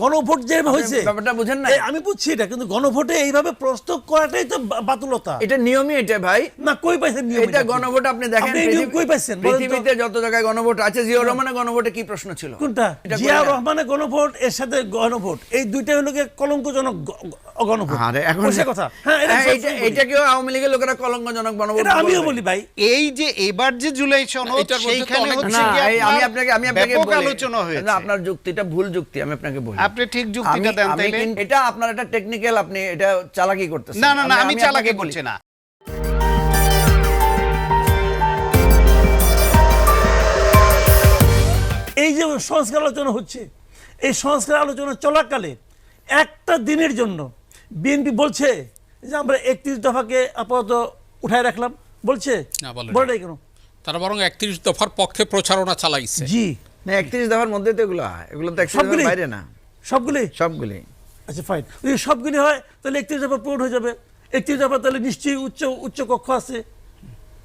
গণভোট যে হয়েছে ব্যাপারটা বুঝেন না? আমি বুঝছি এটা কিন্তু গণভোটে এইভাবে প্রস্তুত করাটাই তো বাতুলতা। এটা নিয়মই এটা ভাই। না কই পাইছেন নিয়ম এটা গণভোট আপনি দেখেন নিয়ম কই পাইছেন? পৃথিবীতে যত জায়গায় গণভোট আছে জিয়াউর রহমানের গণভোটে কি প্রশ্ন ছিল? কোনটা? এটা জিয়া করে না। রহমানের গণভোট এর সাথে গণভোট এই দুইটা হলো কলঙ্কজনক গণভোট। আরে এখন বসে কথা? হ্যাঁ এটা হ্যাঁ। এইটাকেও আওয়ামী লীগের লোকেরা কলঙ্কজনক গণভোট আমিও বলি। ভাই। এই যে এবার যে জুলাই সনদ সেইখানে হচ্ছে কি আমি আপনার আপনাকে আমি আপনাকে আলোচনা হয়েছে না আপনার যুক্তিটা ভুল যুক্তি আমি আপনাকে বলি। আপনি ঠিক যুক্তিটা দেন তাইলে। এটা আপনার একটা টেকনিক্যাল আপনি এটা চালাকি করতেছেন। না না না আমি চালাকি বলছি না। এই যে সংস্কার আলোচনা হচ্ছে এই সংস্কার আলোচনা চলাকালে একটা দিনের জন্য বিএনপি বলছে যে আমরা একত্রিশ দফাকে আপাতত উঠায় রাখলাম। বলছে? বলে বলে নাই। কেন? তারা বরং একত্রিশ দফার পক্ষে প্রচারণা চালাইছে। জি। না একত্রিশ দফার মধ্যে তো এগুলো এগুলো তো? দফার বাইরে না। সবগুলি? সবগুলি। আচ্ছা ফাইন যদি সবগুলি হয় তাহলে একত্রিশ দফা পূরণ হয়ে যাবে। একত্রিশ দফা তাহলে নিশ্চয়ই উচ্চ উচ্চ কক্ষ আছে।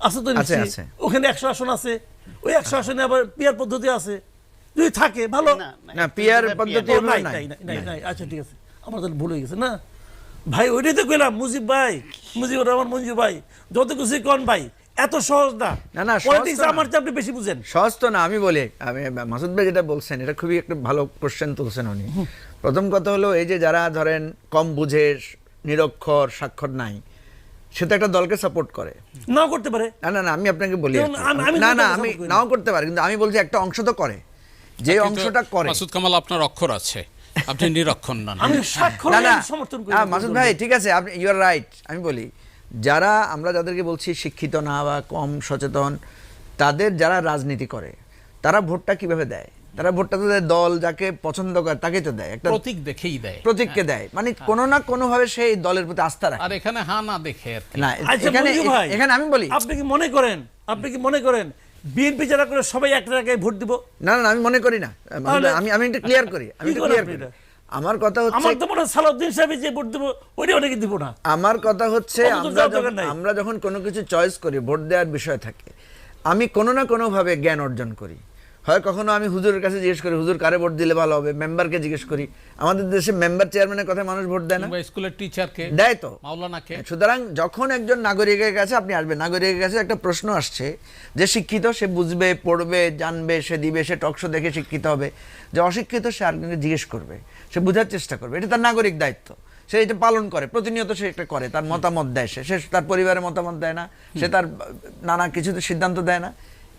আছে তো আছে, নিশ্চয়ই? ওখানে একশো আসন আছে। ওই একশো আসনে আবার পিয়ার পদ্ধতি আছে। যদি থাকে ভালো। না, পিয়ার পদ্ধতি নাই, নাই। নাই, নাই, নাই, নাই, আচ্ছা ঠিক আছে। আমার তাহলে ভুল হয়ে গেছে না? ভাই ওইটাই তো কইলাম মুজিব ভাই মুজিবুর রহমান মঞ্জু ভাই যত কিছু কন ভাই। এত সহজ না। না, না, পলিটিক্স আমার চেয়ে আপনি বেশি বুঝেন। সহজ তো না আমি বলি আমি মাসুদ ভাই যেটা বলছেন এটা খুবই একটা ভালো কোশ্চেন তুলছেন উনি। প্রথম কথা হলো এই যে যারা ধরেন কম বুঝে নিরক্ষর স্বাক্ষর নাই সে তো একটা দলকে সাপোর্ট করে। নাও করতে পারে। না না না আমি আপনাকে বলি না না আমি না। নাও করতে পারি কিন্তু আমি বলছি একটা অংশ তো করে। যে অংশটা করে। মাসুদ কামাল আপনার অক্ষর আছে। আপনি নিরক্ষর নন আমি স্বাক্ষর না না সমর্থন করি মাসুদ ভাই ঠিক আছে আপনি ইউ আর রাইট আমি বলি যারা আমরা যাদেরকে বলছি শিক্ষিত না বা কম সচেতন তাদের যারা রাজনীতি করে তারা ভোটটা কীভাবে দেয়? তারা ভোটটা তো দেয় দল যাকে পছন্দ করে তাকেই তো দেয়। একটা প্রতীক দেখেই দেয়। প্রতীককে দেয়। মানে কোনো না কোনো ভাবে সেই দলের প্রতি আস্থা রাখে। আর এখানে হা না দেখে না আচ্ছা এখানে এখানে আমি বলি আপনি কি মনে করেন? আপনি কি মনে করেন বিএনপি যারা করে সবাই একটা জায়গায় ভোট দিব? না না আমি মনে করি না। আমি আমি এটা ক্লিয়ার করি। আমি ক্লিয়ার করি? আমার কথা হচ্ছে আমার তো মনে হয় সালাউদ্দিন সাহেব যে ভোট দেব ওইটা অনেকে দিব না। আমার কথা হচ্ছে আমরা যখন আমরা যখন কোনো কিছু চয়েস করি ভোট দেওয়ার বিষয় থাকে আমি কোনো না কোনোভাবে জ্ঞান অর্জন করি। হয় কখনো আমি হুজুরের কাছে জিজ্ঞেস করি হুজুর কারে ভোট দিলে ভালো হবে? মেম্বারকে জিজ্ঞেস করি। আমাদের দেশে মেম্বার চেয়ারম্যানের কথা মানুষ ভোট দেয় না। স্কুলের টিচারকে দেয় তো। মাওলানাকে। সুতরাং যখন একজন নাগরিকের কাছে আপনি আসবেন নাগরিকের কাছে একটা প্রশ্ন আসছে যে শিক্ষিত সে বুঝবে পড়বে জানবে সে দিবে সে টকশো দেখে শিক্ষিত হবে। যে অশিক্ষিত সে আরেকজনকে জিজ্ঞেস করবে। সে বোঝার চেষ্টা করবে। এটা তার নাগরিক দায়িত্ব। সে এটা পালন করে প্রতিনিয়ত সে এটা করে। তার মতামত দেয় সে। সে তার পরিবারের মতামত দেয় না। সে তার নানা কিছুতে সিদ্ধান্ত দেয় না।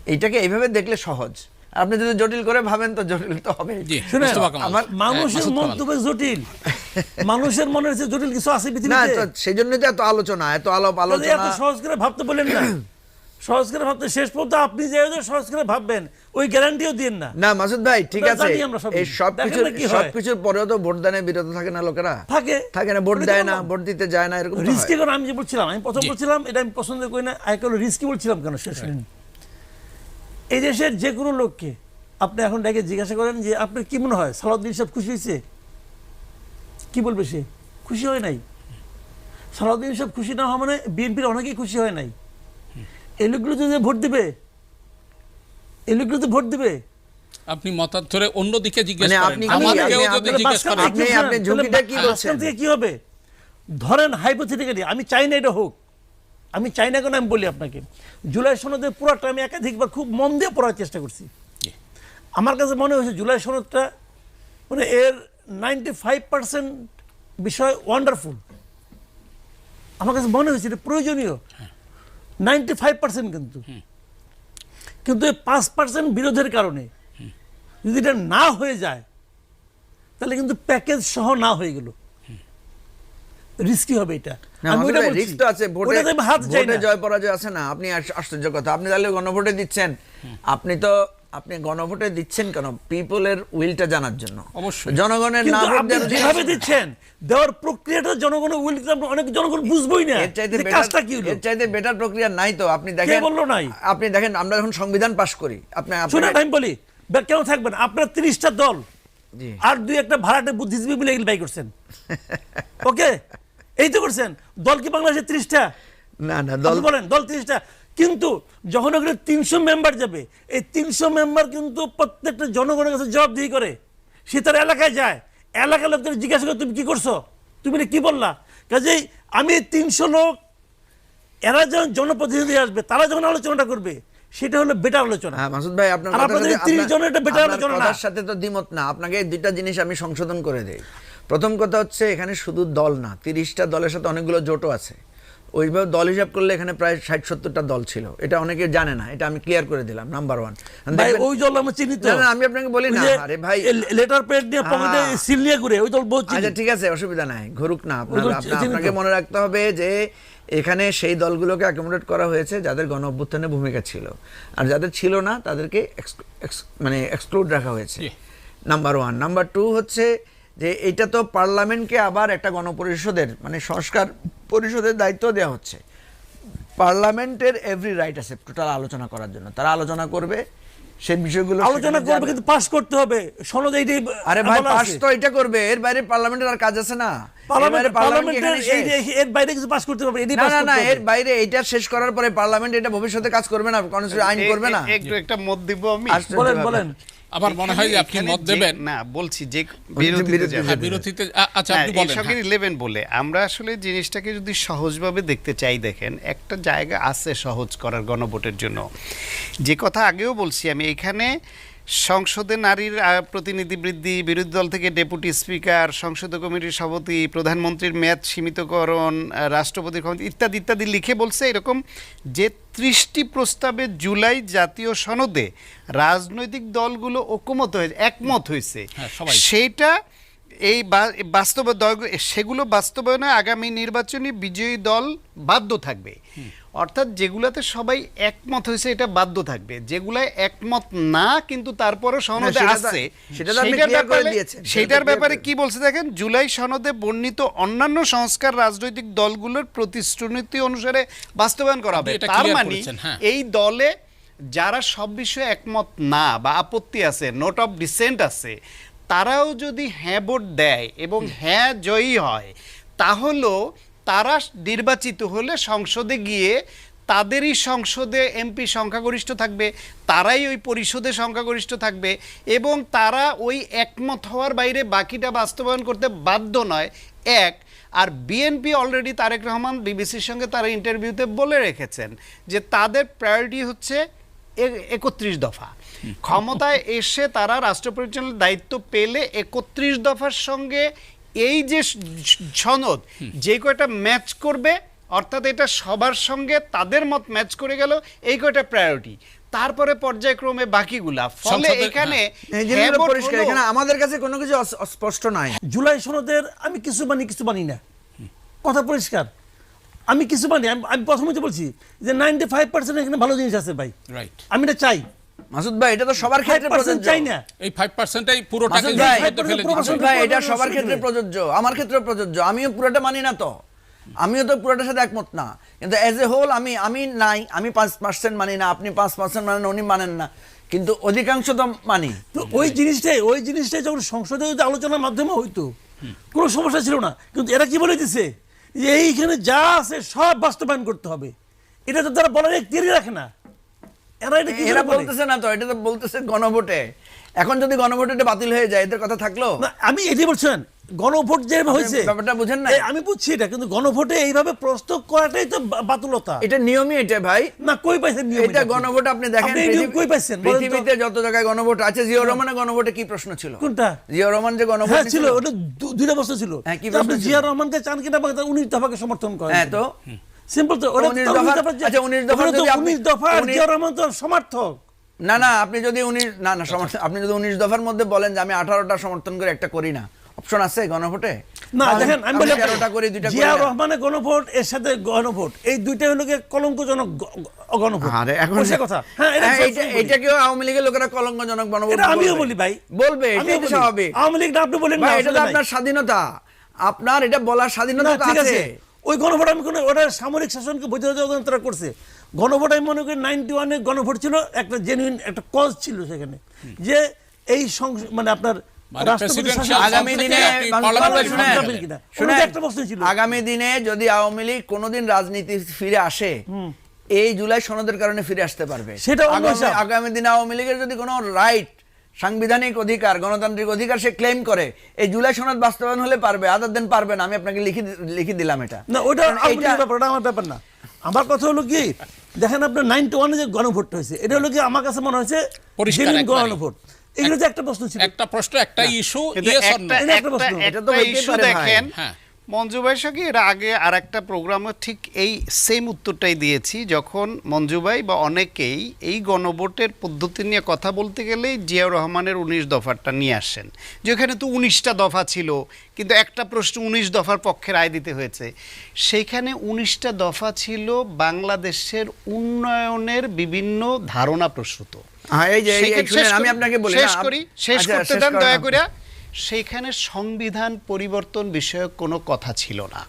এইটাকে এইভাবে দেখলে সহজ। আর আপনি যদি জটিল করে ভাবেন তো জটিল তো হবে হ্যাঁ, মানুষের মাসুদ কামাল। মন্তব্য জটিল। মানুষের মনে হচ্ছে জটিল কিছু আছে পৃথিবীতে? সেই জন্যই তো এত আলোচনা এত আলাপ তাহলে এত আলোচনা সহজ করে ভাবতে বলেন না। সহজ করে ভাবতে শেষ পর্যন্ত আপনি যে যে সহজ করে ভাববেন ওই গ্যারান্টিও দিন না। না মাসুদ ভাই ঠিক আছে। আমরা সব কিছু। সব কিছুর হয়। পরেও তো ভোট দানে বিরত থাকে না লোকেরা? থাকে। থাকে না ভোট দেয় না ভোট দিতে যায় না এরকম তো রিস্কি হয়। আমি যে বলছিলাম আমি প্রথম। বলছিলাম এটা আমি পছন্দ করি না আই রিস্কি বলছিলাম কেন? শেষ এই দেশের যে কোনো লোককে আপনি এখন ডেকে জিজ্ঞাসা করেন যে আপনার কি মনে হয়? সালাউদ্দিন সাহেব খুশি হয়েছে? কি বলবে সে? খুশি হয় নাই। সালাউদ্দিন সাহেব খুশি না হওয়া মানে বিএনপির অনেকেই খুশি হয় নাই। এই লোকগুলো যদি ভোট দিবে? এই লোকগুলো তো ভোট দিবে? আপনি মতান্তরে অন্যদিকে জিজ্ঞেস মানে করেন। কি- আমাকেও যদি জিজ্ঞেস করেন আপনি- আপনি ঝুঁকিটা কি বলছেন? থেকে কি হবে? ধরেন হাইপোথেটিক্যালি আমি চাই না এটা হোক। আমি চাই না কেন আমি বলি আপনাকে জুলাই সনদের পুরোটা আমি একাধিকবার খুব মন দিয়ে পড়ার চেষ্টা করছি। আমার কাছে মনে হয়েছে জুলাই সনদটা মানে এর নাইনটি ফাইভ পার্সেন্ট বিষয় ওয়ান্ডারফুল আমার কাছে মনে হয়েছে এটা প্রয়োজনীয়। নাইনটি ফাইভ পার্সেন্ট কিন্তু। কিন্তু এই পাঁচ পার্সেন্ট বিরোধের কারণে যদি এটা না হয়ে যায় তাহলে কিন্তু প্যাকেজ সহ না হয়ে গেল। রিস্কি হবে এটা। আমি বলছি। risk তো আছে ভোটে হাত চাই না। জয় পরাজয় আছে না আপনি আশ্চর্য কথা। আপনি তাহলে গণভোটে দিচ্ছেন। আপনি তো আপনি গণভোটে দিচ্ছেন কেন? পিপলের উইলটা জানার জন্য। অবশ্যই। জনগণের না ভোট যেভাবে দিচ্ছেন? দেওয়ার প্রক্রিয়াটা জনগণের উইল অনেক জনগণ বুঝবই না। এর চাইতে কাজটা কি হলো? এর চাইতে বেটার প্রক্রিয়া নাই তো। আপনি দেখেন বলল নাই? আপনি দেখেন আমরা যখন সংবিধান পাশ করি। আপনি আপনি- শুনে আমি বলি কেন থাকবেন? আপনার তিরিশটা দল আর দুই একটা ভাড়াটে বুদ্ধিজীবী মিলে এগুলো বাই করছেন। ওকে এই তো করছেন। দল কি বাংলাদেশে ত্রিশটা? না না দল বলেন দল তিরিশটা। কিন্তু যখন ওখানে তিনশো মেম্বার যাবে এই তিনশো মেম্বার কিন্তু প্রত্যেকটা জনগণের কাছে জবাবদিহি করে। সে তার এলাকায় যায়। এলাকার লোকদের জিজ্ঞাসা করে তুমি কি করছ? তুমি কি বললা? কাজেই আমি তিনশো লোক এরা যখন জনপ্রতিনিধি আসবে তারা যখন আলোচনাটা করবে সেটা হলো বেটার আলোচনা। হ্যাঁ মাসুদ ভাই আপনার আপনাদের সাথে- 30 জনের এটা better আলোচনা না। সাথে তো দ্বিমত না। আপনাকে দুইটা জিনিস আমি সংশোধন করে দেই। প্রথম কথা হচ্ছে এখানে শুধু দল না তিরিশটা দলের সাথে অনেকগুলো জোটও আছে। ওইভাবে দল হিসাব করলে এখানে প্রায় ষাট সত্তরটা দল ছিল। এটা অনেকে জানে না এটা আমি ক্লিয়ার করে দিলাম নাম্বার ওয়ান ওই দল আমি আপনাকে বলি না, আরে ভাই। লেটার পকেটে হ্যাঁ। সিল নিয়ে ঘুরে ওই দল বহুত আচ্ছা ঠিক আছে অসুবিধা নাই ঘুরুক না। আপনার। আপনাকে মনে রাখতে হবে যে এখানে সেই দলগুলোকে অ্যাকোমোডেট করা হয়েছে যাদের গণ অভ্যুত্থানে ভূমিকা ছিল। আর যাদের ছিল না তাদেরকে মানে এক্সক্লুড রাখা হয়েছে। নাম্বার ওয়ান নাম্বার টু হচ্ছে যে এটা তো পার্লামেন্টকে আবার একটা গণপরিষদের মানে সংস্কার পরিষদের দায়িত্ব দেওয়া হচ্ছে। পার্লামেন্টের এভরি রাইট আছে টোটাল আলোচনা করার জন্য। তারা আলোচনা করবে সেই বিষয়গুলো আলোচনা করবে কিন্তু পাস করতে হবে। সনদ এইটাই আরে ভাই পাস তো এটা করবে এর বাইরে পার্লামেন্টের আর কাজ আছে না। এর বাইরে পার্লামেন্ট পার্লামেন্টের এখানে শেষ। এই যে- এর বাইরে কিছু পাস করতে হবে না না না এর বাইরে এটা শেষ করার পরে পার্লামেন্ট এটা ভবিষ্যতে কাজ করবে না কনস্টিটিউশন আইন করবে না। একটু একটা মত দিব আমি? বলেন বলেন। আমার মনে হয় যে আপনি মত দেবেন না বলছি যে বিরতিতে। হ্যাঁ, আচ্ছা হ্যাঁ, আপনি বলেন। ইলেভেন বলে আমরা আসলে জিনিসটাকে যদি সহজভাবে দেখতে চাই দেখেন একটা জায়গা আছে সহজ করার গণভোটের জন্য যে কথা আগেও বলছি আমি এখানে সংসদে নারীর প্রতিনিধি বৃদ্ধি বিরোধী দল থেকে ডেপুটি স্পিকার সংসদ কমিটির সভাপতি প্রধানমন্ত্রীর মেয়াদ সীমিতকরণ রাষ্ট্রপতি রাষ্ট্রপতির ক্ষমতা ইত্যাদি ইত্যাদি লিখে বলছে এরকম যে ত্রিশটি প্রস্তাবে জুলাই জাতীয় সনদে রাজনৈতিক দলগুলো ঐকমত হয়েছে একমত হয়েছে হ্যাঁ, সবাই। সেইটা এই বাস্তব সেগুলো বাস্তবায়নে আগামী নির্বাচনী বিজয়ী দল বাধ্য থাকবে। অর্থাৎ যেগুলাতে সবাই একমত হয়েছে এটা বাধ্য থাকবে। যেগুলা একমত না কিন্তু তারপরও সনদে সেটা তো- আছে সেটা তো আপনি সেইটার clear করে ব্যাপারে- কি বলছে দেখেন? জুলাই সনদে বর্ণিত অন্যান্য সংস্কার রাজনৈতিক দলগুলোর প্রতিশ্রুতি অনুসারে বাস্তবায়ন করা হবে। তার মানে হ্যাঁ। এই দলে যারা সব বিষয়ে একমত না বা আপত্তি আছে নোট অফ ডিসেন্ট আছে তারাও যদি হ্যাঁ ভোট দেয় এবং হ্যাঁ জয়ী হয় তাহলেও তারা নির্বাচিত হলে সংসদে গিয়ে তাদেরই সংসদে এমপি সংখ্যাগরিষ্ঠ থাকবে তারাই ওই পরিষদে সংখ্যাগরিষ্ঠ থাকবে এবং তারা ওই একমত হওয়ার বাইরে বাকিটা বাস্তবায়ন করতে বাধ্য নয়। এক আর বিএনপি অলরেডি তারেক রহমান বিবিসির সঙ্গে তারা ইন্টারভিউতে বলে রেখেছেন যে তাদের প্রায়োরিটি হচ্ছে একত্রিশ দফা। ক্ষমতায় এসে তারা রাষ্ট্র পরিচালনার দায়িত্ব পেলে একত্রিশ দফার সঙ্গে এই যে সনদ যে কয়টা ম্যাচ করবে অর্থাৎ এটা সবার সঙ্গে তাদের মত ম্যাচ করে গেল এই কয়টা প্রায়োরিটি তারপরে পর্যায়ক্রমে বাকিগুলা। ফলে এখানে হ্যাঁ ভোট পরিষ্কার এখানে আমাদের কাছে কোনো কিছু অস্পষ্ট নাই। জুলাই সনদের আমি কিছু মানি কিছু মানি না। কথা পরিষ্কার। আমি কিছু মানি আমি প্রথমে তো বলছি যে নাইনটি ফাইভ পার্সেন্ট এখানে ভালো জিনিস আছে ভাই। রাইট আমি এটা চাই। মাসুদ ভাই এটা তো সবার ক্ষেত্রে প্রযোজ্য। না। এই ফাইভ পার্সেন্টটাই পুরোটাকে ভাই, জুলাই মধ্যে ফেলে পুরো দিচ্ছে। এটা সবার ক্ষেত্রে প্রযোজ্য আমার ক্ষেত্রেও প্রযোজ্য। আমিও পুরোটা মানি না তো। আমিও তো পুরোটার সাথে একমত না। কিন্তু এজ এ হোল আমি আমি নাই আমি পাঁচ পার্সেন্ট মানি না আপনি পাঁচ পার্সেন্ট মানেন উনি মানেন না। কিন্তু অধিকাংশ তো মানি। তো ওই জিনিসটাই ওই জিনিসটাই যখন সংসদে আলোচনার মাধ্যমে হইতো কোনো সমস্যা ছিল না। কিন্তু এরা কি বলে দিছে? যে এইখানে যা আছে সব বাস্তবায়ন করতে হবে। এটা তো তারা বলার একটিরই রাখে না। এরা এটা কি এরা বলতেছে না তো এটা তো বলতেছে গণভোটে। এখন যদি গণভোটে এটা বাতিল হয়ে যায় এদের কথা থাকল? আমি এটাই বলছেন গণভোট যে হয়েছে ব্যাপারটা বুঝেন না? আমি বুঝছি এটা কিন্তু গণভোটে এইভাবে প্রস্তুত করাটাই তো বাতুলতা। এটা নিয়মই এটা ভাই। না কই পাইছেন নিয়ম এটা গণভোট আপনি দেখেন আপনি এই নিয়ম পৃথিবী- কই পাইছেন? পৃথিবীতে যত জায়গায় গণভোট আছে জিও রহমানের গণভোটে কি প্রশ্ন ছিল? কোনটা? জিও রহমান যে গণভোট হ্যাঁ ছিল ওটা দুইটা বছর ছিল। হ্যাঁ, কি আপনি জিয়া রহমানকে চান কিনা বা উনিশ সমর্থন করেন হ্যাঁ তো? সিম্পল তো উনিশ দফা- আচ্ছা, উনিশ দফা জিয়া রহমান তো সমর্থক। না না আপনি যদি উনিশ না না সমর্থন আপনি যদি উনিশ দফার মধ্যে বলেন যে আমি আঠারোটা সমর্থন করে একটা করি না অপশন আছে গণভোটে? না দেখেন আমি বলি করি দুইটা জিয়া রহমানের গণভোট এর সাথে গণভোট এই দুইটা হলো গিয়ে কলঙ্কজনক গ- গ- গণভোট আরে এখন সে কথা। হ্যাঁ এটা হ্যাঁ, আওয়ামী লীগের লোকেরা কলঙ্কজনক গণভোট এটা আমিও বলি ভাই। বলবে আমিও এটাই তো বলি। স্বাভাবিক। আওয়ামী লীগ না আপনি বলেন না এটা আসলে তো নাই। আপনার স্বাধীনতা। আপনার এটা বলার স্বাধীনতা আছে। ওই গণভোট আমি কোনো ওটা সামরিক শাসনকে যখন তারা করছে। গণভোট আমি মনে করি নাইনটি ওয়ানে গণভোট ছিল একটা জেনুইন একটা কজ ছিল সেখানে। যে এই মানে আপনার মানে আগামী দিনে যদি আওয়ামী লীগ কোনোদিন রাজনীতি ফিরে আসে এই জুলাই সনদের কারণে ফিরে আসতে পারবে। সেটা আগামী- আগামী দিনে আওয়ামী লীগের যদি কোনো রাইট সাংবিধানিক অধিকার গণতান্ত্রিক অধিকার সে ক্লেম করে। এই জুলাই সনদ বাস্তবায়ন হলে পারবে আদার দেন পারবে না আমি আপনাকে লিখে লিখে দিলাম এটা। না ওটা কারণ আপনার ব্যাপার আমার ব্যাপার না। আমার কথা হলো কি দেখেন আপনার নাইনটি ওয়ানে যে গণভোট হয়েছে এটা হলো কি আমার কাছে মনে হয়েছে। গণভোট। এগুলো যে একটা প্রশ্ন ছিল। একটা প্রশ্ন একটা ইস্যু। এটা তো ইস্যু দেখেন হ্যাঁ। মঞ্জু ভাই সঙ্গে এর আগে আর একটা প্রোগ্রামে ঠিক এই সেম উত্তরটাই দিয়েছি যখন মঞ্জু ভাই বা অনেকেই এই গণভোটের পদ্ধতি নিয়ে কথা বলতে গেলে জিয়াউর রহমানের উনিশ দফারটা নিয়ে আসেন। যেখানে তো উনিশটা দফা ছিল কিন্তু একটা প্রশ্ন উনিশ দফার পক্ষে রায় দিতে হয়েছে। সেইখানে উনিশটা দফা ছিল বাংলাদেশের উন্নয়নের বিভিন্ন ধারণা প্রসূত। হ্যাঁ, আমি আপনাকে বলি শেষ করি শেষ আচ্ছা, করতে দেন দয়া করে সেইখানে সংবিধান পরিবর্তন বিষয়ক কোনো কথা ছিল না।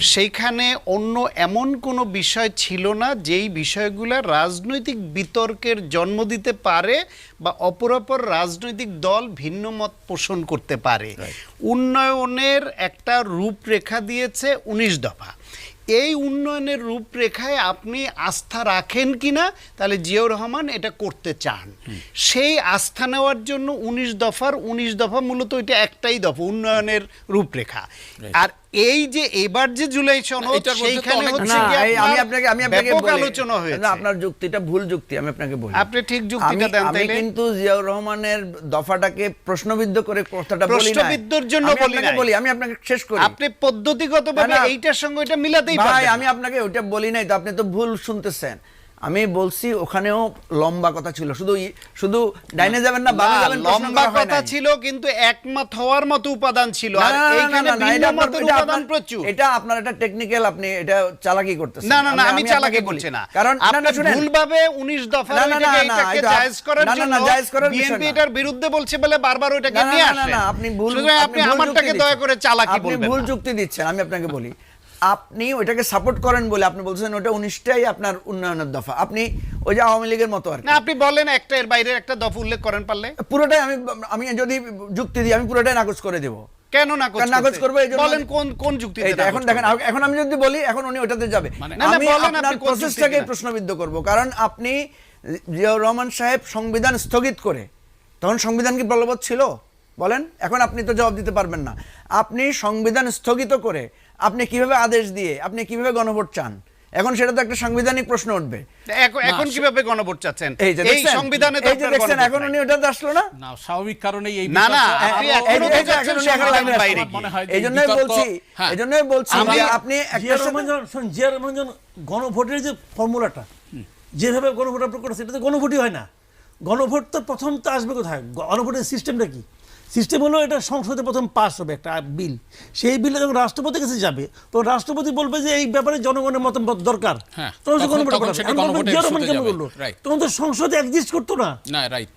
সেইখানে অন্য এমন কোনো বিষয় ছিল না যেই বিষয়গুলো রাজনৈতিক বিতর্কের জন্ম দিতে পারে বা অপরাপর রাজনৈতিক দল ভিন্ন মত পোষণ করতে পারে। উন্নয়নের একটা রূপরেখা দিয়েছে উনিশ দফা। এই উন্নয়নের রূপরেখায় আপনি আস্থা রাখেন কি না তাহলে জিয়াউর রহমান এটা করতে চান। সেই আস্থা নেওয়ার জন্য উনিশ দফার উনিশ দফা মূলত এটা একটাই দফা উন্নয়নের রূপরেখা। আর এই যে এবার যে জুলাই সনদ সেইখানে হচ্ছে কি আমি আপনার আপনাকে আমি আপনাকে ব্যাপক আলোচনা হয়েছে। না, আপনার যুক্তিটা ভুল যুক্তি আমি আপনাকে বলি। আপনি ঠিক যুক্তিটা দেন আমি তাইলে। কিন্তু জিয়াউর রহমানের দফাটাকে প্রশ্নবিদ্ধ করে কথাটা বলি না প্রশ্নবিদ্ধর জন্য আমি বলি নাই। বলি আমি আপনাকে শেষ করি। আপনি পদ্ধতিগতভাবে না, না। এইটার সঙ্গে এটা মিলাতেই ভাই আমি আপনাকে ওইটা বলি নাই তো আপনি তো ভুল শুনতেছেন। আমি বলছি ওখানেও লম্বা কথা ছিল শুধু শুধু ডাইনে যাবেন না বামে যাবেন লম্বা কথা ছিল কিন্তু একমত হওয়ার মতো উপাদান ছিল আর না, না, না, এইখানে না, না, ভিন্ন এটা মতের উপাদান প্রচুর এটা আপনার একটা টেকনিক্যাল আপনি এটা চালাকি করতেছেন না না না আমি চালাকি বলছি না কারণ না, আপনি ভুলভাবে 19 দফা না, না, না, না, এটাকে জায়েজ করার না, না, জন্য না, জায়েজ করার বিষয় বিএনপি না। এটার বিরুদ্ধে বলছে বলে বারবার ওইটাকে না, না, নিয়ে না, না, না, আপনি ভুল আপনি আমারটাকে দয়া করে চালাকি বলবেন আপনি ভুল না। যুক্তি দিচ্ছেন আমি আপনাকে বলি আপনি ওইটাকে সাপোর্ট করেন বলে আপনি বলছেন ওটা উনিশটাই আপনার উন্নয়নের দফা। আপনি ওই যে আওয়ামী লীগের মতো আর না আপনি বলেন একটা এর বাইরের একটা দফা উল্লেখ করেন পারলে। পুরোটাই আমি আমি যদি যুক্তি দিই আমি পুরোটাই নাকচ করে দেব। কেন না নাকচ করব বলেন কোন কোন যুক্তিতে এখন দেখেন এখন আমি যদি বলি এখন উনি ওটাতে যাবে। মানে- না, না, আমি আপনার প্রসেসটাকে প্রশ্নবিদ্ধ করব। কারণ আপনি জিয়াউর রহমান সাহেব সংবিধান স্থগিত করে তখন সংবিধান কি বলবৎ ছিল? বলেন এখন আপনি তো জবাব দিতে পারবেন না। আপনি সংবিধান স্থগিত করে আপনি কীভাবে আদেশ দিয়ে আপনি কীভাবে গণভোট চান? এখন সেটা তো একটা সাংবিধানিক প্রশ্ন উঠবে। এখন- কীভাবে গণভোট চাচ্ছেন? এই যে এই সংবিধানে তো এই যে দেখছেন এখন উনি ওটাতে আসলো না? না স্বাভাবিক কারণেই এই না, না, আপনি এখনও যে- এই যে চাচ্ছেন এখন লাগবে বাইরে হয় এই জন্যই বলছি। এই জন্যই বলছি আমি- যে আপনি একটা জিয়া রহমান যখন শোন, জিয়া রহমান যখন গণভোটের যে ফর্মুলাটা যেভাবে গণভোট আপনার করেছে এটা তো গণভোটই হয় না। গণভোট তো প্রথম তো আসবে কোথায়? গণভোটের সিস্টেমটা কি? সিস্টেম হলো এটা সংসদে প্রথম পাস হবে একটা বিল সেই বিলে যখন রাষ্ট্রপতির কাছে যাবে তো রাষ্ট্রপতি বলবে যে এই ব্যাপারে জনগণের মতামত দরকার। হ্যাঁ, তখন তো সংসদে এক্সিস্ট করতো না। না রাইট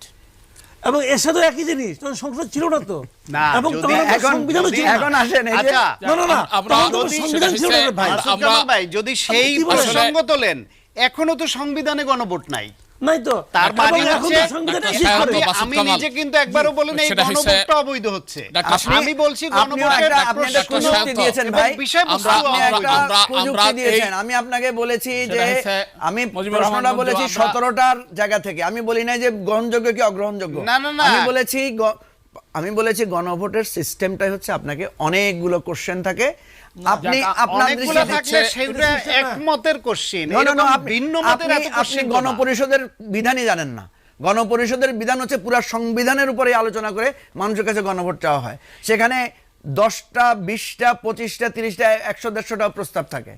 এবং এর সাথে একই জিনিস তখন সংসদ ছিল না তো। এবং যদি ছিল। এখন আসেন না না না সংবিধান ছিল না ভাই। সেই? প্রসঙ্গ তোলেন এখনও তো সংবিধানে গণভোট নাই। নাই তো? তার মানে হচ্ছে আমি- বাসুদ আমি কামাল। নিজে কিন্তু একবারও বলেন এই গণভোটটা অবৈধ হচ্ছে। আমি বলছি গণভোটের আপনি একটা প্রশ্ন দিয়েছেন ভাই। আপনি একটা আমরা- কুযুক্তি আমরা এই- দিয়েছেন? আমি আপনাকে বলেছি যে আমি প্রশ্নটা বলেছি আমরা- সতেরোটার জায়গা থেকে। আমি বলি নাই যে গ্রহণযোগ্য কি অগ্রহণযোগ্য। না, না, না। আমি বলেছি আমি বলেছি গণভোটের সিস্টেমটাই হচ্ছে আপনাকে অনেকগুলো কোশ্চেন থাকে। আপনি আপনার সেটা একমতের কোশ্চেন ভিন্ন মতের আপনি গণপরিষদের বিধানই জানেন না। গণপরিষদের বিধান হচ্ছে পুরো সংবিধানের উপরে আলোচনা করে মানুষের কাছে গণভোট চাওয়া হয়। সেখানে দশটা বিশটা পঁচিশটা তিরিশটা একশো দেড়শোটা প্রস্তাব থাকে।